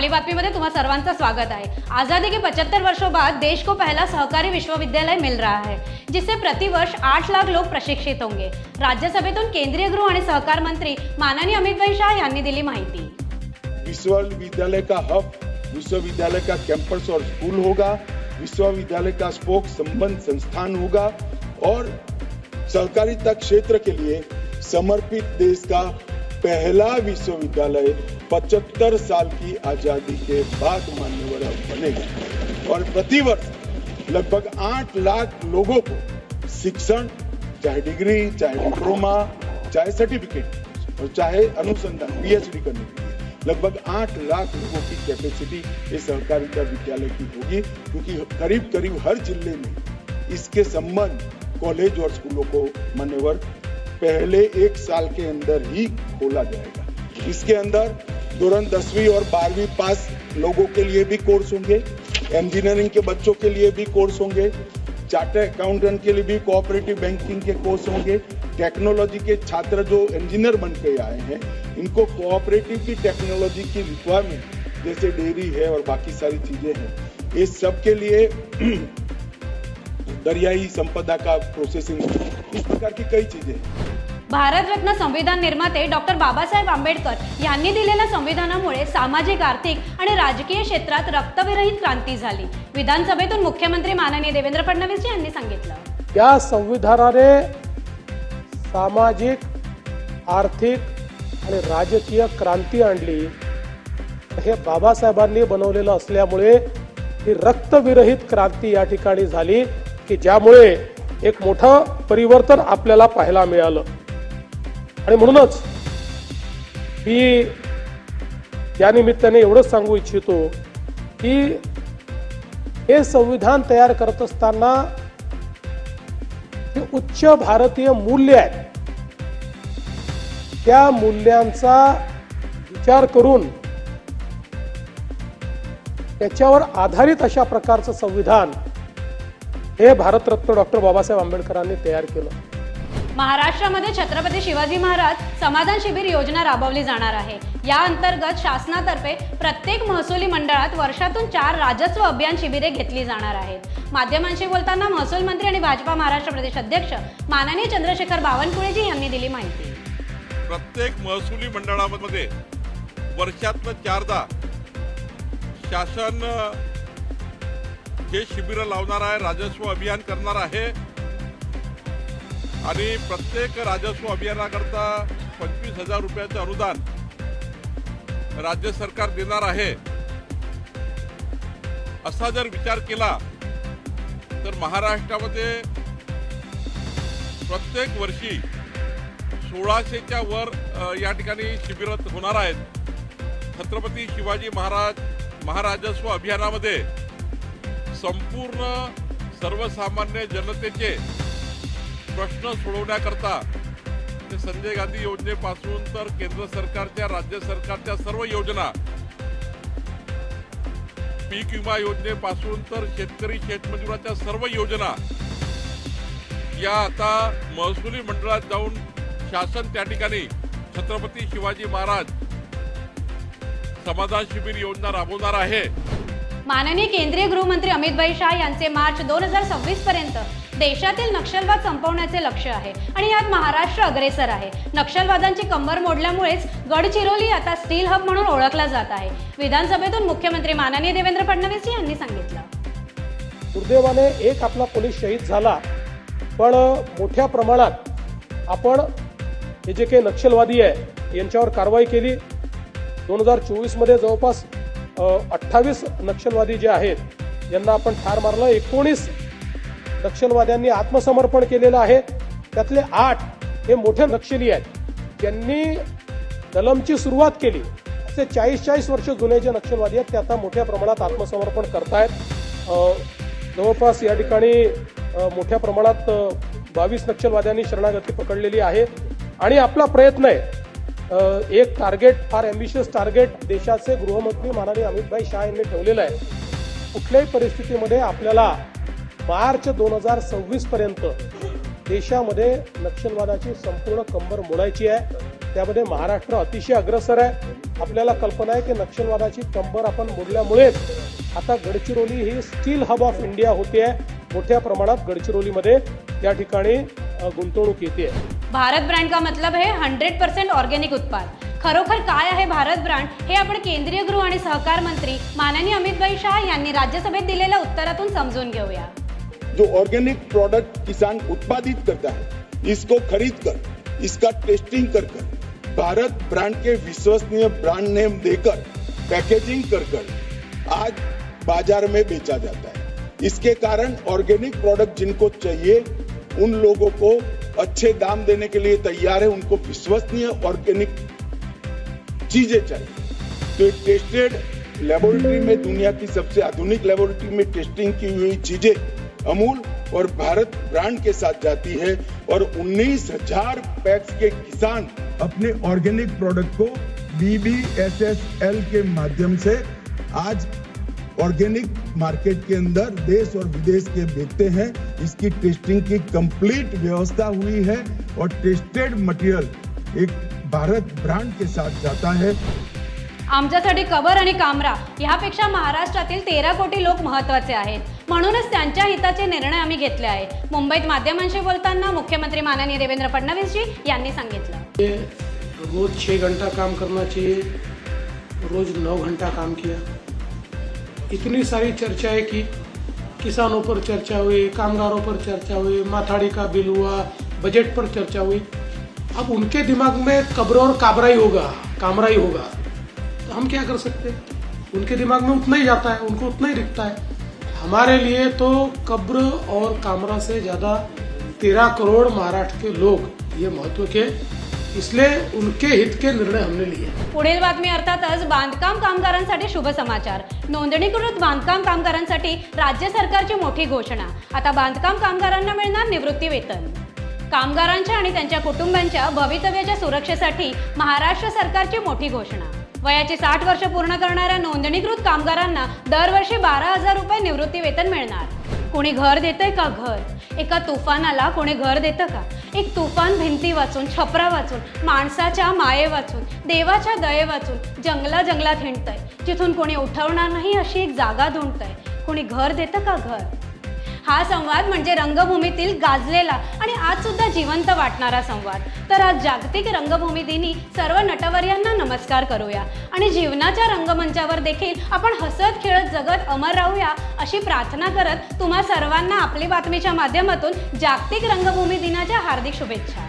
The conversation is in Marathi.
आपली बातमीमध्ये तुम्हा सर्वांचं स्वागत है आज़ादी के 75 वर्षों बाद देश को पहला सहकारी विश्वविद्यालय मिल रहा है जिससे प्रतिवर्ष आठ लाख लोक प्रशिक्षित होंगे. राज्यसभेतून केंद्रीय गृह आणि सहकार मंत्री माननीय अमितभाई शाह यांनी दिली माहिती. विश्वविद्यालय का हब विश्वविद्यालय का कैंपस और स्कूल होगा विश्वविद्यालय का स्पोक संबंध संस्थान होगा और सहकारिता क्षेत्र के लिए समर्पित देश का पहला विश्वविद्यालय 75 साल की आज़ादी के बाद मान्यवर बनेगा। और प्रतिवर्ष लगभग आठ लाख लोगों को शिक्षण, चाहे डिग्री, चाहे डिप्लोमा, चाहे सर्टिफिकेट, और चाहे अनुसंधान, पीएचडी करने के लिए लगभग आठ लाख लोगों की कैपेसिटी इस सहकारिता विद्यालय की होगी, क्योंकि करीब करीब हर ज़िले में इसके संबंध कॉलेज और स्कूलों को मान्यवर पहले एक साल के अंदर ही खोला जाएगा। इसके अंदर तुरंत दसवीं और बारहवीं पास लोगों के लिए भी कोर्स होंगे इंजीनियरिंग के बच्चों के लिए भी कोर्स होंगे चार्टर अकाउंटेंट के लिए भी कोऑपरेटिव बैंकिंग के कोर्स होंगे टेक्नोलॉजी के छात्र जो इंजीनियर बन के आए हैं, इनको कोऑपरेटिव की टेक्नोलॉजी की रिक्वायरमेंट जैसे डेयरी है और बाकी सारी चीज़ें हैं इस सब के लिए दरियाई संपदा का प्रोसेसिंग इस प्रकार की कई चीज़ें हैं। भारतरत्न संविधान निर्माते डॉक्टर बाबासाहेब आंबेडकर यांनी दिलेल्या संविधानामुळे सामाजिक आर्थिक आणि राजकीय क्षेत्रात रक्तविरहित क्रांती झाली. विधानसभेतून मुख्यमंत्री माननीय देवेंद्र फडणवीस यांनी सांगितलं. या संविधानाने सामाजिक आर्थिक आणि राजकीय क्रांती आणली. हे बाबासाहेबांनी बनवलेलं असल्यामुळे ही रक्तविरहित क्रांती या ठिकाणी झाली की ज्यामुळे एक मोठं परिवर्तन आपल्याला पाहायला मिळालं. आणि म्हणूनच मी या निमित्ताने एवढंच सांगू इच्छितो की हे संविधान तयार करत असताना हे उच्च भारतीय मूल्य आहेत त्या मूल्यांचा विचार करून त्याच्यावर आधारित अशा प्रकारचं संविधान हे भारतरत्न डॉक्टर बाबासाहेब आंबेडकरांनी तयार केलं. महाराष्ट्रामध्ये छत्रपती शिवाजी महाराज समाधान शिबिर योजना राबवली जाणार आहे. या अंतर्गत शासनातर्फे प्रत्येक महसुली मंडळात वर्षातून चार राजस्व अभियान शिबिरे घेतली जाणार आहेत. माध्यमांशी बोलताना महसूल मंत्री आणि भाजपा महाराष्ट्र प्रदेश अध्यक्ष माननीय चंद्रशेखर बावनकुळेजी यांनी दिली माहिती. प्रत्येक महसुली मंडळामध्ये वर्षातनं चारदा शासन हे शिबिर लावणार आहे राजस्व अभियान करणार आहे. आणि प्रत्येक राजस्व अभियानाकरता पंचवीस हजार रुपयाचं अनुदान राज्य सरकार देणार आहे असा जर विचार केला तर महाराष्ट्रामध्ये प्रत्येक वर्षी सोळाशेच्या वर या ठिकाणी शिबिरत होणार आहेत. छत्रपती शिवाजी महाराज महाराजस्व अभियानामध्ये संपूर्ण सर्वसामान्य जनतेचे प्रश्न सोडवण्याकरता संजय गांधी योजनेपासून तर केंद्र सरकारच्या राज्य सरकारच्या सर्व योजना. पीक विमा योजनेपासून तर शेतकरी शेतमजुराच्या सर्व योजना. या आता महसुली मंडळात जाऊन शासन त्या ठिकाणी छत्रपती शिवाजी महाराज समाधान शिबिर योजना राबवणार आहे. माननीय केंद्रीय गृहमंत्री अमित भाई शाह यांचे मार्च दोन हजार सव्वीस पर्यंत देशातील नक्षलवाद संपवण्याचे लक्ष आहे. आणि यात महाराष्ट्र अग्रेसर आहे. नक्षलवादांची कंबर मोडल्यामुळेच गडचिरोली आता स्टील हब म्हणून ओळखला जात आहे. विधानसभेतून मुख्यमंत्री माननीय देवेंद्र फडणवीस यांनी सांगितलं. दुर्दैवाने एक आपला पोलीस शहीद झाला. पण मोठ्या प्रमाणात आपण हे जे काही नक्षलवादी आहे यांच्यावर कारवाई केली. दोन हजार चोवीसमध्ये जवळपास अठ्ठावीस नक्षलवादी जे आहेत यांना आपण ठार मारलं. एकोणीस नक्षलवाद्यांनी आत्मसमर्पण केलेलं आहे. त्यातले आठ हे मोठे नक्षली आहेत. ज्यांनी दलमची सुरुवात केली. असे चाळीस चाळीस वर्ष जुने जे नक्षलवादी आहेत ते आता मोठ्या प्रमाणात आत्मसमर्पण करतायत. जवळपास या ठिकाणी मोठ्या प्रमाणात बावीस नक्षलवाद्यांनी शरणागती पकडलेली आहे. आणि आपला प्रयत्न आहे एक टार्गेट फार अम्बिशियस टार्गेट देशाचे गृहमंत्री माननीय अमितभाई शाह यांनी ठेवलेलं आहे. कुठल्याही परिस्थितीमध्ये आपल्याला मार्च दोन हजार सव्वीस पर्यंत देशामध्ये नक्षलवादाची संपूर्ण कंबर मोडायची आहे. त्यामध्ये महाराष्ट्र अतिशय अग्रसर आहे. आपल्याला कल्पना आहे की नक्षलवादाची कंबर आपण मोडल्यामुळेच आता गडचिरोली ही स्टील हब ऑफ इंडिया होते आहे मोठ्या प्रमाणात गडचिरोलीमध्ये या ठिकाणी गुंतवणूक येते भारत ब्रँड का मतलब है? हंड्रेड पर्सेंट ऑर्गेनिक उत्पाद. खरोखर काय आहे भारत ब्रँड? हे आपण केंद्रीय गृह आणि सहकार मंत्री माननीय अमितभाई शाह यांनी राज्यसभेत दिलेल्या उत्तरातून समजून घेऊया. जो ऑर्गेनिक प्रोडक्ट किसान उत्पादित करता है, इसको खरीद कर, इसका टेस्टिंग कर कर, भारत ब्रांड के विश्वसनीय ब्रांड नेम देकर पैकेजिंग कर कर, आज बाज़ार में बेचा जाता है। इसके कारण ऑर्गेनिक प्रोडक्ट जिनको चाहिए, उन लोगों को अच्छे दाम देने के लिए तैयार है, उनको विश्वसनीय ऑर्गेनिक चीज़ें चाहिए। तो टेस्टेड लेबोरेटरी में, दुनिया की सबसे आधुनिक लेबोरेटरी में टेस्टिंग की हुई चीज़ें अमूल और भारत ब्रांड के साथ जाती है और उन्नीस हजार पैक्स के किसान अपने ऑर्गेनिक प्रोडक्ट को बीबीएसएसएल के माध्यम से आज ऑर्गेनिक मार्केट के अंदर देश और विदेश के बेचते हैं। इसकी टेस्टिंग की कंप्लीट व्यवस्था हुई है और टेस्टेड मटेरियल एक भारत ब्रांड के साथ जाता है। आमच्यासाठी कबर आणि कामरा ह्यापेक्षा महाराष्ट्रातील तेरा कोटी लोक महत्त्वाचे आहेत. म्हणूनच त्यांच्या हिताचे निर्णय आम्ही घेतले आहे. मुंबईत माध्यमांशी बोलताना मुख्यमंत्री माननीय देवेंद्र फडणवीसजी यांनी सांगितलं. रोज छः घंटा काम करना चाहिए रोज नौ घंटा काम किया. इतनी सारी चर्चाएं की किसानों पर चर्चा हुई कामगारों पर चर्चा हुई माथाड़ी का बिल हुआ बजट पर चर्चा हुई। अब उनके दिमाग में कब्र और काबरा ही होगा कामरा ही होगा। तो हम क्या कर सकते हैं? उनके दिमाग में उतना ही जाता है उनको उतना ही दिखता है। हमारे लिए तो कब्र और कामरा से ज़्यादा तेरह करोड़ महाराष्ट्र के लोग ये महत्त्व के इसलिए उनके हित के निर्णय हमने लिए पुढील बातमी अर्थातच बांधकाम कामगारांसाठी शुभ समाचार. नोंदणीकृत बांधकाम कामगारांसाठी राज्य सरकारची मोठी घोषणा. आता बांधकाम कामगारांना मिळणार निवृत्ती वेतन. कामगारांच्या आणि त्यांच्या कुटुंबांच्या भवितव्याच्या सुरक्षेसाठी महाराष्ट्र सरकारची मोठी घोषणा. वयाची साठ वर्ष पूर्ण करणाऱ्या नोंदणीकृत कामगारांना दरवर्षी बारा हजार रुपये निवृत्ती वेतन मिळणार. कोणी घर देतंय का घर? एका तुफानाला कोणी घर देतं का? एक तुफान भिंती वाचून छपरा वाचून माणसाच्या माये वाचून देवाच्या दये वाचून जंगला जंगलात हिंडतंय. जिथून कोणी उठवणार नाही अशी एक जागा धुंडतंय. कोणी घर देतं का घर? हा संवाद म्हणजे रंगभूमीतील गाजलेला आणि आज सुद्धा जिवंत वाटणारा संवाद. तर आज जागतिक रंगभूमी दिनी सर्व नटवर्यांना नमस्कार करूया. आणि जीवनाच्या रंगमंचावर देखील आपण हसत खेळत जगत अमर राहूया अशी प्रार्थना करत तुम्हा सर्वांना आपली बातमीच्या माध्यमातून जागतिक रंगभूमी दिनाच्या हार्दिक शुभेच्छा.